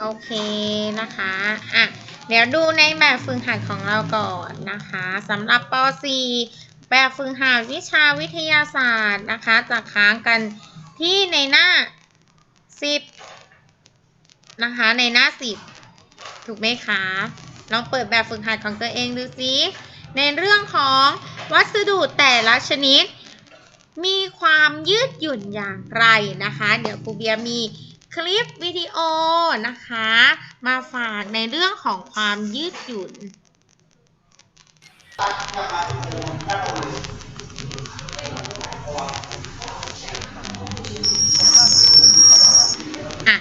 โอเคนะคะอะเดี๋ยวดูในแบบฝึกหัดของเราก่อนนะคะสำหรับป .4 แบบฝึกหัดวิชาวิทยาศาสตร์นะคะจะค้างกันที่ในหน้า 10 นะคะในหน้า 10 ถูกไหมคะลองเปิดแบบฝึกหัดของตัวเองดูสิในเรื่องของวัสดุแต่ละชนิด มีความยืดหยุ่นอย่างไรนะคะ เดี๋ยวครูเบียมี คลิปวิดีโอนะคะ มาฝากในเรื่องของความยืดหยุ่น อะ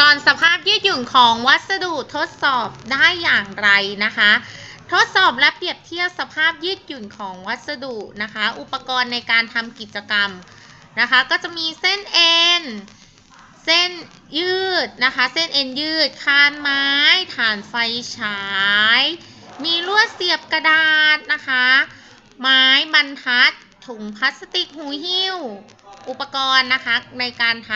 ตอนสภาพยืดหยุ่นของวัสดุทดสอบได้อย่างไรนะคะทดสอบและเปรียบเทียบสภาพยืดหยุ่นของวัสดุนะคะ อุปกรณ์ในการทำกิจกรรมนะคะ ก็จะมีเส้นเอ็น เส้นยืดนะคะ เส้นเอ็นยืด คานไม้ ฐานไฟฉาย มีลวดเสียบกระดาษนะคะ ไม้บรรทัด ถุงพลาสติกหูหิ้ว อุปกรณ์นะคะในการท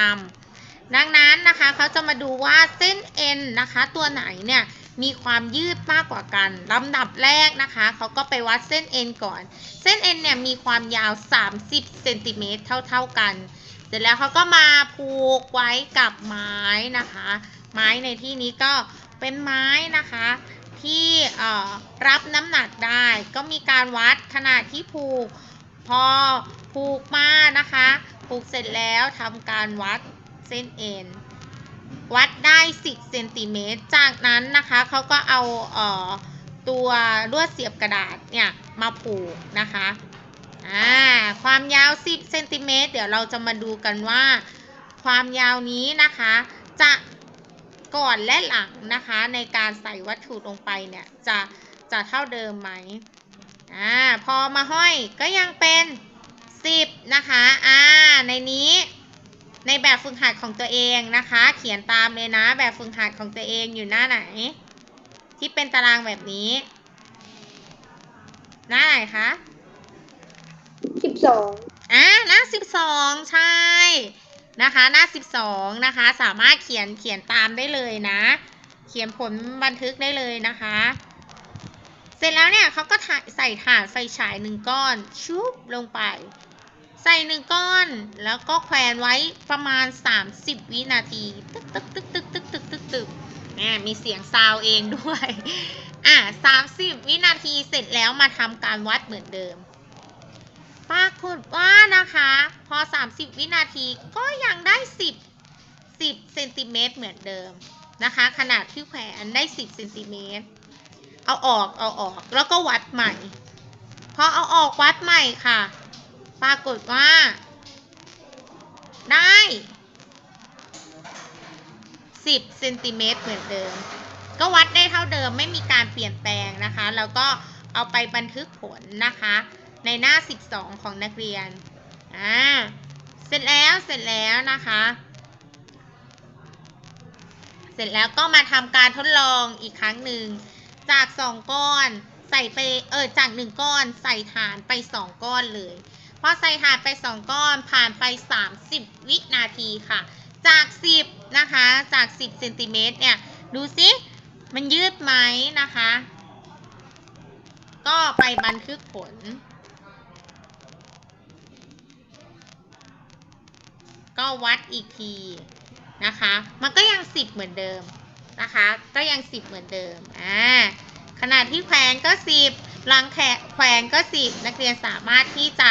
ำดังนั้นนะคะเขาจะมาดูว่าเส้นเอ็นนะคะตัวไหนเนี่ยมีความยืดมากกว่ากันลำดับแรกนะคะเขาก็ไปวัดเส้นเอ็นก่อน เส้นเอ็นเนี่ยมีความยาว 30เซนติเมตรเท่าๆกัน เสร็จแล้วเขาก็มาผูกไว้กับไม้นะคะ ไม้ในที่นี้ก็เป็นไม้นะคะ ที่รับน้ำหนักได้ ก็มีการวัดขนาดที่ผูก พอผูกมานะคะผูกเสร็จแล้วทำการวัดเส้นเอ็นวัดได้ 10เซนติเมตร จากนั้นนะคะเขาก็เอาเออตัวลวดเสียบกระดาษเนี่ยมาผูกนะคะ อ่าความยาว 10เซนติเมตรเดี๋ยวเราจะมาดูกันว่า ความยาวนี้นะคะ จะก่อนและหลังนะคะ ในการใส่วัตถุลงไปเนี่ย จะจะเท่าเดิมไหมอ่าพอมาห้อยก็ยังเป็น10นะคะอ่าในนี้ในแบบฝึกหัดของตัวเองนะคะ เขียนตามเลยนะ แบบฝึกหัดของตัวเองอยู่หน้าไหน ที่เป็นตารางแบบนี้ หน้าไหนคะ สิบสองอ่าหน้า12ใช่นะคะ หน้า12นะคะ สามารถเขียนเขียนตามได้เลยนะ เขียนผลบันทึกได้เลยนะคะ เสร็จแล้วเนี่ยเขาก็ใส่ถ่านไฟฉายหนึ่งก้อนชุบลงไป ใส่หนึ่งก้อน แล้วก็แขวนไว้ประมาณ 30 วินาทีตึกตึกตึกตึกตึกตึกตึกตึกเนี่ยมีเสียงซาวเองด้วย อะ30 วินาทีเสร็จแล้วมาทำการวัดเหมือนเดิม ปรากฏว่านะคะ พอ 30 วินาทีก็ยังได้ 10 10เซนติเมตรเหมือนเดิมนะคะ ขนาดที่แขวนได้ 10เซนติเมตรเอาออกเอาออกแล้วก็วัดใหม่พอเอาออกวัดใหม่ค่ะ ปรากฏว่า ได้ 10เซนติเมตรเหมือนเดิม ก็วัดได้เท่าเดิมไม่มีการเปลี่ยนแปลงนะคะ แล้วก็เอาไปบันทึกผลนะคะ ในหน้า 12 ของนักเรียน อ่า เสร็จแล้ว เสร็จแล้วนะคะ เสร็จแล้วก็มาทำการทดลองอีกครั้งหนึ่ง จาก 2 ก้อน ใส่ไป เออ จาก 1 ก้อน ใส่ฐานไป 2 ก้อนเลย พอใส่ฐานไป 2 ก้อน ผ่านไป 30 วินาทีค่ะ จาก 10 นะคะ จาก 10เซนติเมตรเนี่ย ดูสิมันยืดไหมนะคะ ก็ไปบันทึกผล ก็วัดอีกทีนะคะ มันก็ยัง10เหมือนเดิมนะคะ ก็ยัง10เหมือนเดิม อ่า ขนาดที่แขวนก็ 10 หลังแขแขวนก็ 10 นักเรียนสามารถที่จะ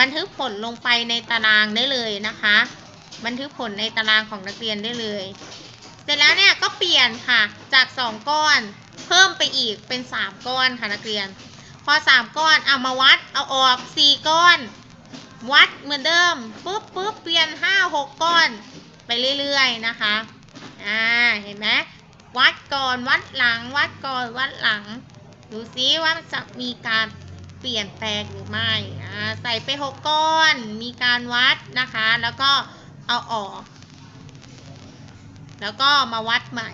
บันทึกผลลงไปในตารางได้เลยนะคะ บันทึกผลในตารางของนักเรียนได้เลย เสร็จแล้วเนี่ยก็เปลี่ยนค่ะ จาก 2 ก้อน เพิ่มไปอีกเป็น 3 ก้อนค่ะนักเรียน พอ 3 ก้อน เอามาวัด เอาออก 4 ก้อน วัดเหมือนเดิมปุ๊บปุ๊บเปลี่ยน5 6ก้อน ไปเรื่อยๆนะคะ อ่า เห็นไหมวัดก่อนวัดหลัง วัดก่อนวัดหลัง ดูซิว่าจะมีการเปลี่ยนแปลงหรือไม่ อ่า ใส่ไป6ก้อน มีการวัดนะคะ แล้วก็เอาออก แล้วก็มาวัดใหม่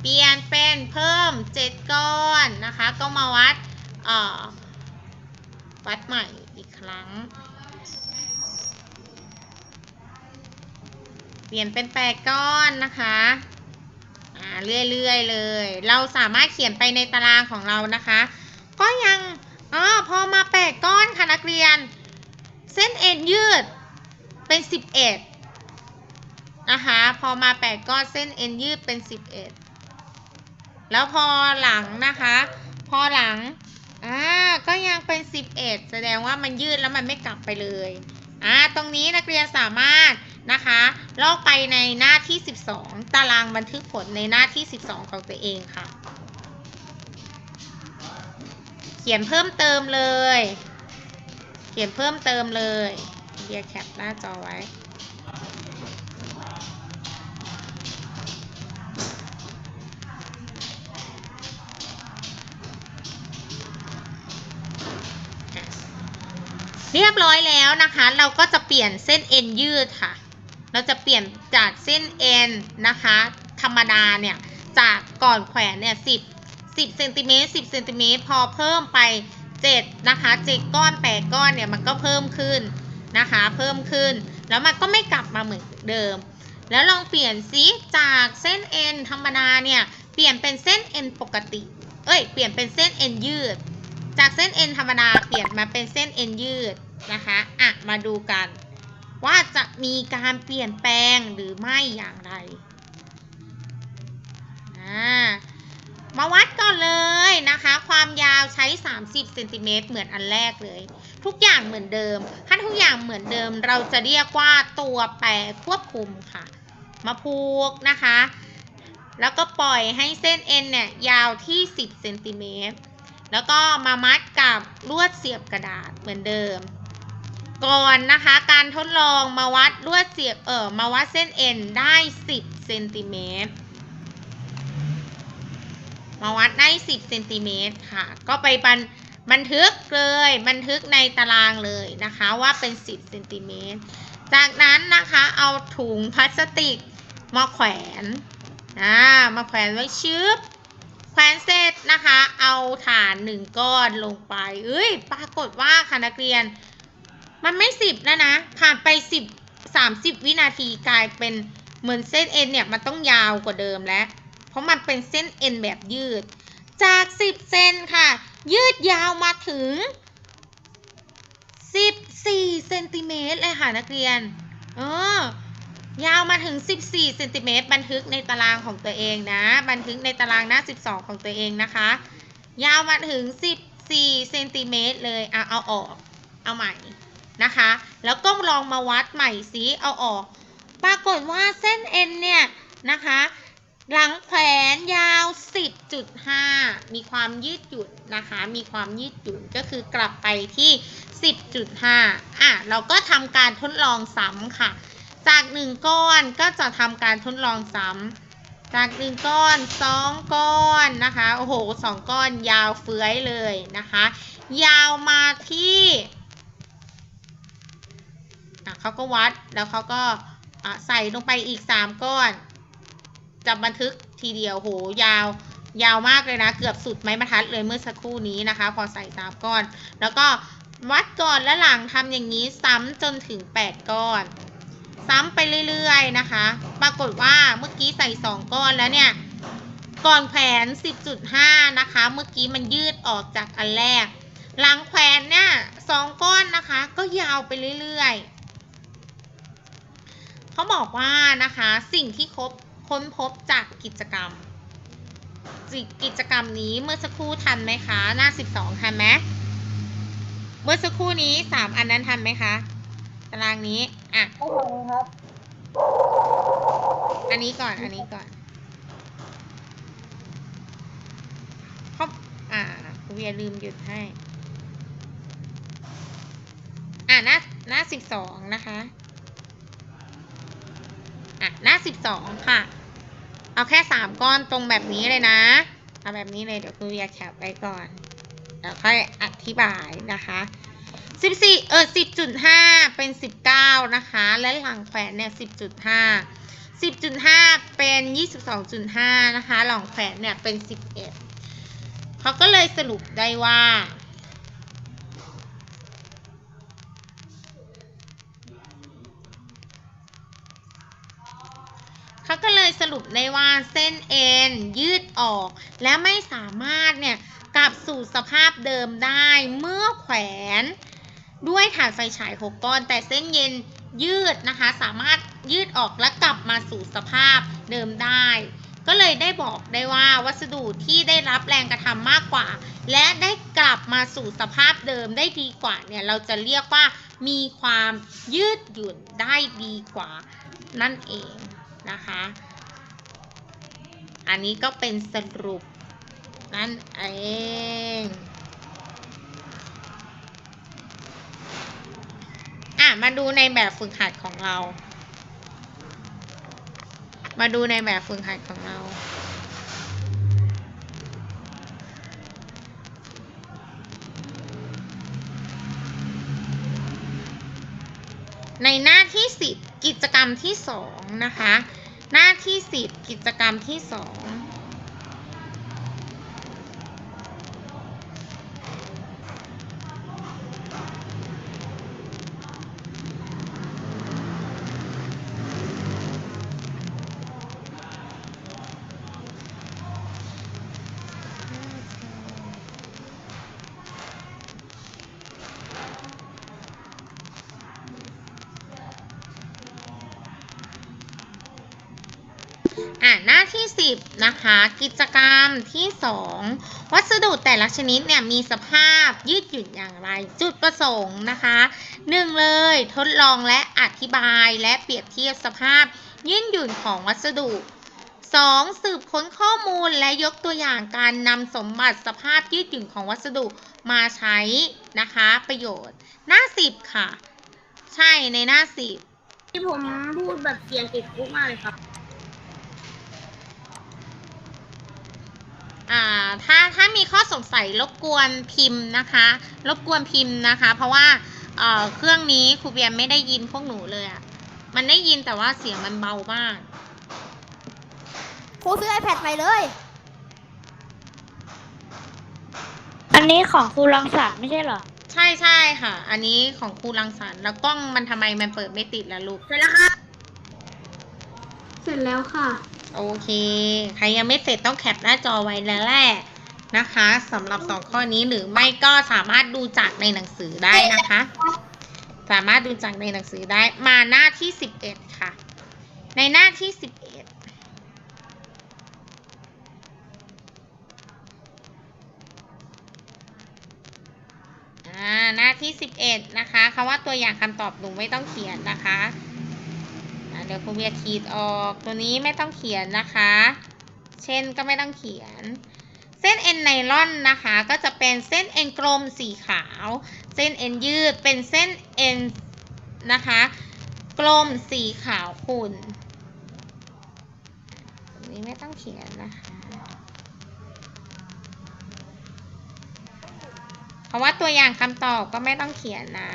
เปลี่ยนเป็นเพิ่ม7ก้อนนะคะ ก็มาวัด เอ่อ วัดใหม่อีกครั้ง เปลี่ยนเป็น8ก้อนนะคะเรื่อยๆเลย เราสามารถเขียนไปในตารางของเรานะคะ ก็ยังอ๋อพอมาแปดก้อนค่ะนักเรียน เส้นเอ็นยืดเป็น11นะคะพอมาแปดก้อนเส้นเอ็นยืดเป็น11แล้วพอหลังนะคะ พอหลังอ่าก็ยังเป็น11แสดงว่ามันยืดแล้วมันไม่กลับไปเลยอ่าตรงนี้นักเรียนสามารถ นะคะลอกไปในหน้าที่ 12 ตารางบันทึกผลในหน้าที่ 12 ของตัวเองค่ะ เขียนเพิ่มเติมเลย เขียนเพิ่มเติมเลยเดียแคปหน้าจอไว้เรียบร้อยแล้วนะคะ เราก็จะเปลี่ยนเส้นเอ็นยืดค่ะ เราจะเปลี่ยนจากเส้นเอ็นนะคะ ธรรมดาเนี่ย จากก่อนแขวนเนี่ย10 10เซนติเมตร10เซนติเมตรพอเพิ่มไป7นะคะ7ก้อน8ก้อนเนี่ยมันก็เพิ่มขึ้นนะคะ เพิ่มขึ้น แล้วมันก็ไม่กลับมาเหมือนเดิม แล้วลองเปลี่ยนซิจากเส้นเอ็นธรรมดาเนี่ยเปลี่ยนเป็นเส้นเอ็นปกติ เอ้ยเปลี่ยนเป็นเส้นเอ็นยืด จากเส้นเอ็นธรรมดาเปลี่ยนมาเป็นเส้นเอ็นยืดนะคะ อะ มาดูกัน ว่าจะมีการเปลี่ยนแปลงหรือไม่อย่างไรมาวัดก่อนเลยนะคะ ความยาวใช้ 30เซนติเมตรเหมือนอันแรกเลย ทุกอย่างเหมือนเดิมถ้าทุกอย่างเหมือนเดิม เราจะเรียกว่าตัวแปรควบคุมค่ะ มาพูกนะคะ แล้วก็ปล่อยให้เส้นเอ็นเนี่ยยาวที่ 10เซนติเมตรแล้วก็มามัดกับลวดเสียบกระดาษเหมือนเดิม ก่อนนะคะ การทดลองมาวัดลวดเสียบเออมาวัดเส้นเอ็นได้ 10เซนติเมตรมาวัดได้ 10เซนติเมตรค่ะ ก็ไปบันบันทึกเลย บันทึกในตารางเลยนะคะว่าเป็น 10เซนติเมตร จากนั้นนะคะเอาถุงพลาสติกมาแขวนอ่ามาแขวนไว้ชึบแขวนเสร็จนะคะ เอาฐานหนึ่งก้อนลงไป เอ้ย ปรากฏว่าค่ะนักเรียน มันไม่สิบแล้วนะ ผ่านไปสิบสามสิบวินาทีกลายเป็นเหมือนเส้นเอ็นเนี่ยมันต้องยาวกว่าเดิมแล้ว เพราะมันเป็นเส้นเอ็นแบบยืด จากสิบเซนค่ะ ยืดยาวมาถึงสิบสี่เซนติเมตรเลยค่ะนักเรียน เออยาวมาถึง 14เซนติเมตรบันทึกในตารางของตัวเองนะ บันทึกในตารางหน้า 12 ของตัวเองนะคะ ยาวมาถึง 14เซนติเมตรเลย อะ เอาออก เอาใหม่ นะคะ แล้วก็ลองมาวัดใหม่ซิเอาออก ปรากฏว่าเส้นเอ็นเนี่ยนะคะ หลังแขวนยาว 10.5 มีความยืดหยุ่นนะคะ มีความยืดหยุ่นก็คือกลับไปที่ 10.5 อะ เราก็ทำการทดลองซ้ำค่ะ จากหนึ่งก้อนก็จะทำการทดลองซ้ำจากหนึ่งก้อนสองก้อนนะคะ โอ้โหสองก้อนยาวเฟื้อยเลยนะคะ ยาวมาที่ อะเขาก็วัดแล้วเขาก็อะใส่ลงไปอีกสามก้อนจะบันทึกทีเดียวโหยาว ยาวมากเลยนะ เกือบสุดไม้บรรทัดเลยเมื่อสักครู่นี้นะคะ พอใส่สามก้อน แล้วก็วัดก่อนและหลังทำอย่างนี้ซ้ำจนถึง 8 ก้อน ซ้ำไปเรื่อยๆนะคะ ปรากฏว่าเมื่อกี้ใส่ 2 ก้อนแล้วเนี่ย ก่อนแขวน 10.5 นะคะ เมื่อกี้มันยืดออกจากอันแรก หลังแขวนเนี่ยสองก้อนนะคะ ก็ยาวไปเรื่อยๆ เขาบอกว่านะคะสิ่งที่คบค้นพบจากกิจกรรม กิจกรรมนี้เมื่อสักครู่ทันไหมคะ หน้า 12 ทันไหมเมื่อสักครู่นี้ 3 อันนั้นทันไหมคะ ตารางนี้อะไม่ทำครับ อันนี้ก่อนอันนี้ก่อนเขาอ่าครูเวียลืมหยุดให้อ่าหน้าหน้าสิบสองนะคะอะ หน้าสิบสองค่ะ เอาแค่สามก้อนตรงแบบนี้เลยนะ เอาแบบนี้เลยเดี๋ยวครูเวียแคปไว้ก่อนแล้วค่อยอธิบายนะคะสิบสี่เออสิบจุดห้าเป็นสิบเก้านะคะ และหลังแขวนเนี่ยสิบจุดห้า10.5 เป็น 22.5 นะคะ หล่องแขวนเนี่ยเป็น 11 เขาก็เลยสรุปได้ว่า ข เขาก็เลย สรุปได้ว่าเส้นเอ็นยืดออก และไม่สามารถเนี่ยกลับสู่สภาพเดิมได้เมื่อแขวน ด้วยถ่านไฟฉาย6ก้อน แต่เส้นเย็นยืดนะคะ สามารถยืดออกและกลับมาสู่สภาพเดิมได้ ก็เลยได้บอกได้ว่าวัสดุที่ได้รับแรงกระทำมากกว่า และได้กลับมาสู่สภาพเดิมได้ดีกว่าเนี่ยเราจะเรียกว่ามีความยืดหยุ่นได้ดีกว่านั่นเองนะคะ อันนี้ก็เป็นสรุปนั่นเองอะมาดูในแบบฝึกหัดของเรา มาดูในแบบฝึกหัดของเราในหน้าที่ 10 กิจกรรมที่ 2 นะคะ หน้าที่ 10 กิจกรรมที่ 2 อะหน้าที่ 10 นะคะ กิจกรรมที่ 2 วัสดุแต่ละชนิดเนี่ยมีสภาพยืดหยุ่นอย่างไร จุดประสงค์นะคะหนึ่งเลยทดลองและอธิบายและเปรียบเทียบสภาพยืดหยุ่นของวัสดุ 2. สืบค้นข้อมูลและยกตัวอย่างการนำสมบัติสภาพยืดหยุ่นของวัสดุมาใช้นะคะประโยชน์ หน้า 10 ค่ะ ใช่ในหน้า 10 ที่ผมพูดแบบเสียงติดคุกมากเลยครับ อ่า ถ้าถ้ามีข้อสงสัยรบกวนพิมพ์นะคะ รบกวนพิมพ์นะคะ เพราะว่าเอ่อเครื่องนี้ครูเบียร์ไม่ได้ยินพวกหนูเลยอะมันได้ยินแต่ว่าเสียงมันเบามากครูซื้อ iPad ใหม่เลย อันนี้ของครูรังสรรค์ไม่ใช่เหรอ ใช่ใช่ค่ะ อันนี้ของครูรังสรรค์แล้วกล้องมันทำไมมันเปิดไม่ติดล่ะลูกเสร็จแล้วครับเสร็จแล้วค่ะ โอเค ใครยังไม่เสร็จต้องแคปหน้าจอไว้แล้วแหละนะคะสำหรับสองข้อนี้หรือไม่ก็สามารถดูจากในหนังสือได้นะคะ สามารถดูจากในหนังสือได้มาหน้าที่11ค่ะ ในหน้าที่11อ่าหน้าที่ 11 นะคะคำว่าตัวอย่างคำตอบหนูไม่ต้องเขียนนะคะ ดี๋ยวครูเบียขีดออกตัวนี้ไม่ต้องเขียนนะคะ เช่นก็ไม่ต้องเขียน เส้นเอ็นไนลอนนะคะ ก็จะเป็นเส้นเอ็นกลมสีขาว เส้นเอ็นยืดเป็นเส้นเอ็นนะคะ กลมสีขาวขุ่นตรงนี้ไม่ต้องเขียนนะคะเพราะว่าตัวอย่างคำตอบก็ไม่ต้องเขียนนะ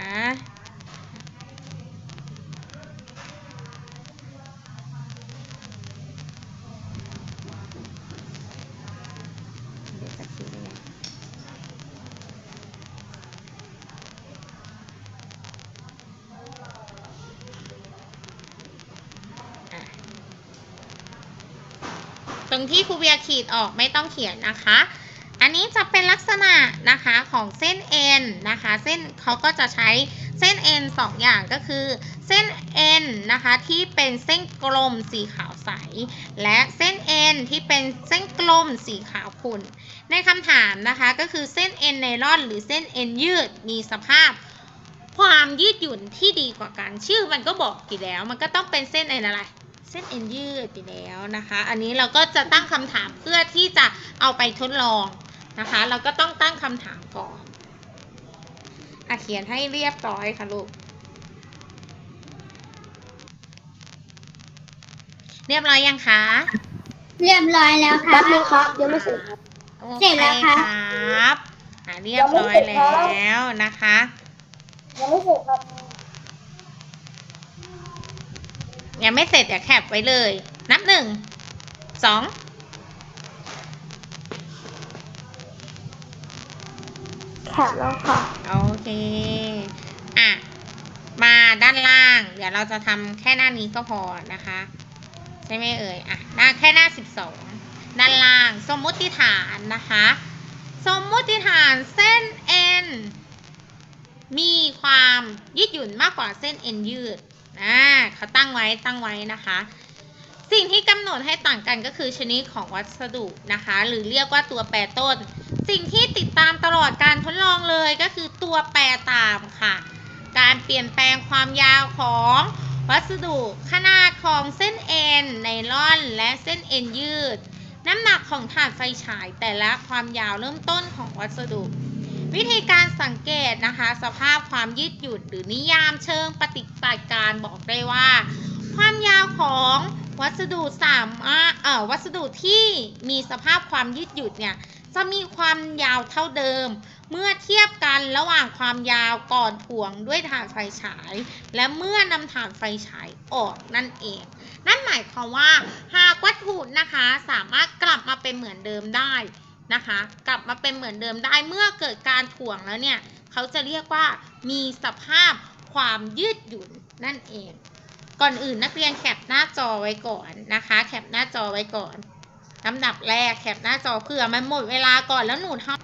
รงที่ครูเบียขีดออกไม่ต้องเขียนนะคะ อันนี้จะเป็นลักษณะนะคะของเส้นเอ็นนะคะ เส้นเขาก็จะใช้เส้นเอ็นสองอย่างก็คือ เส้นเอ็นนะคะที่เป็นเส้นกลมสีขาวใส และเส้นเอ็นที่เป็นเส้นกลมสีขาวขุ่น ในคำถามนะคะก็คือเส้นเอ็นไนลอนหรือเส้นเอ็นยืดมีสภาพ ความยืดหยุ่นที่ดีกว่ากันชื่อมันก็บอกอยู่แล้ว มันก็ต้องเป็นเส้นเอ็นอะไร ส้นเอ็นยืดอยู่แล้วนะคะ อันนี้เราก็จะตั้งคำถามเพื่อที่จะเอาไปทดลองนะคะ เราก็ต้องตั้งคำถามก่อนอะเขียนให้เรียบร้อยค่ะลูก เรียบร้อยยังคะเรียบร้อยแล้วค่ะ แป๊บนึงครับยังไม่เสร็จครับโอเสร็จแล้วค่ะครับอะเรียบร้อยแล้วนะคะ ยังไม่เสร็จครับ ยังไม่เสร็จเดี๋ยวแคปไว้เลย นับหนึ่งสองแคปแล้วค่ะ โอเค อะ มาด้านล่าง เดี๋ยวเราจะทำแค่หน้านี้ก็พอนะคะ ใช่ไหมเอ่ย อะ หน้าแค่หน้า12ด้านล่าง สมมุติฐานนะคะ สมมุติฐานเส้น n มีความยืดหยุ่นมากกว่าเส้น n ยืด อ่าเขาตั้งไว้ตั้งไว้นะคะ สิ่งที่กำหนดให้ต่างกันก็คือชนิดของวัสดุนะคะ หรือเรียกว่าตัวแปรต้น สิ่งที่ติดตามตลอดการทดลองเลยก็คือตัวแปรตามค่ะ การเปลี่ยนแปลงความยาวของวัสดุขนาดของเส้นเอ็นไนลอนและเส้นเอ็นยืด น้ำหนักของถ่านไฟฉายแต่ละความยาวเริ่มต้นของวัสดุ วิธีการสังเกตนะคะ สภาพความยืดหยุ่นหรือนิยามเชิงปฏิบัติการบอกได้ว่า ความยาวของวัสดุสามารถเอ่อวัสดุที่มีสภาพความยืดหยุ่นเนี่ยจะมีความยาวเท่าเดิม เมื่อเทียบกันระหว่างความยาวก่อนถ่วงด้วยถ่านไฟฉาย และเมื่อนำถ่านไฟฉายออกนั่นเอง นั่นหมายความว่าหากวัตถุนะคะสามารถกลับมาเป็นเหมือนเดิมได้ นะคะ กลับมาเป็นเหมือนเดิมได้เมื่อเกิดการถ่วงแล้วเนี่ยเขาจะเรียกว่ามีสภาพความยืดหยุ่นนั่นเอง ก่อนอื่นนักเรียนแคปหน้าจอไว้ก่อนนะคะ แคปหน้าจอไว้ก่อนลำดับแรกแคปหน้าจอเผื่อมันหมดเวลาก่อนแล้วหนูทำ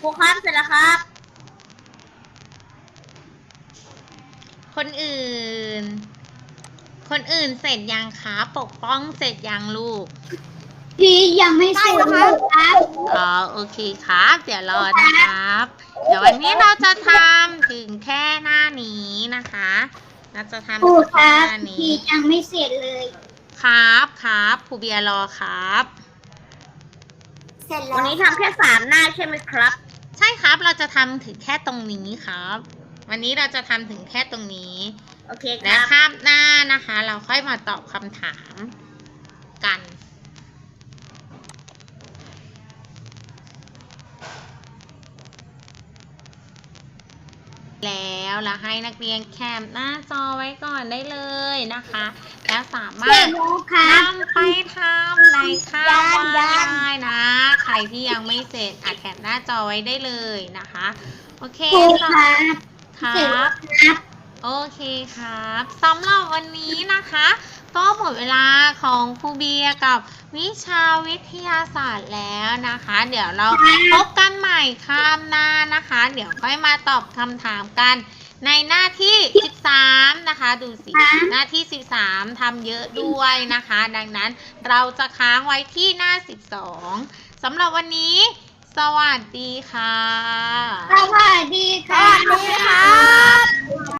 ครูครับเสร็จแล้วครับ คนอื่น คน อื่นเสร็จยังคะปกป้องเสร็จยังลูกพี่ยังไม่เสร็จเลยครับอ๋อโอเคครับ เดี๋ยวรอนะครับ เดี๋ยววันนี้เราจะทำถึงแค่หน้านี้นะคะเราจะทำครูถึงคแค่รัหบน้านี้พี่ยังไม่เสร็จเลย ครับครับครูเบียร์รอครับ เสร็จแล้ววันนี้ทำแค่สามหน้าใช่ไหมครับ ใช่ครับเราจะทำถึงแค่ตรงนี้ครับ วันนี้เราจะทำถึงแค่ตรงนี้ โอเคคและรับ คาบหน้านะคะ เราค่อยมาตอบคำถามกัน แล้วเราให้นักเรียนแคปหน้าจอไว้ก่อนได้เลยนะคะ แล้วสามารเสร็ถจแล้วครับนำไปทำในคาบยัว่านยันได้นะ ใครที่ยังไม่เสร็จอัดแคปหน้าจอไว้ได้เลยนะคะ โอเคครูต่อครับ ครัเสร็จแล้วบครับ โอเคครับสำหรับวันนี้นะคะ ก็หมดเวลาของครูเบียร์กับวิชาวิทยาศาสตร์แล้วนะคะ เดี๋ยวเราพบกันใหม่ข้ามหน้านะคะ เดี๋ยวค่อยมาตอบคำถามกันในหน้าที่ 13 นะคะ ดูสิ หน้าที่ 13ทำเยอะด้วยนะคะ ดังนั้นเราจะค้างไว้ที่หน้า 12สำหรับวันนี้ สวัสดีค่ะ สวัสดีครับ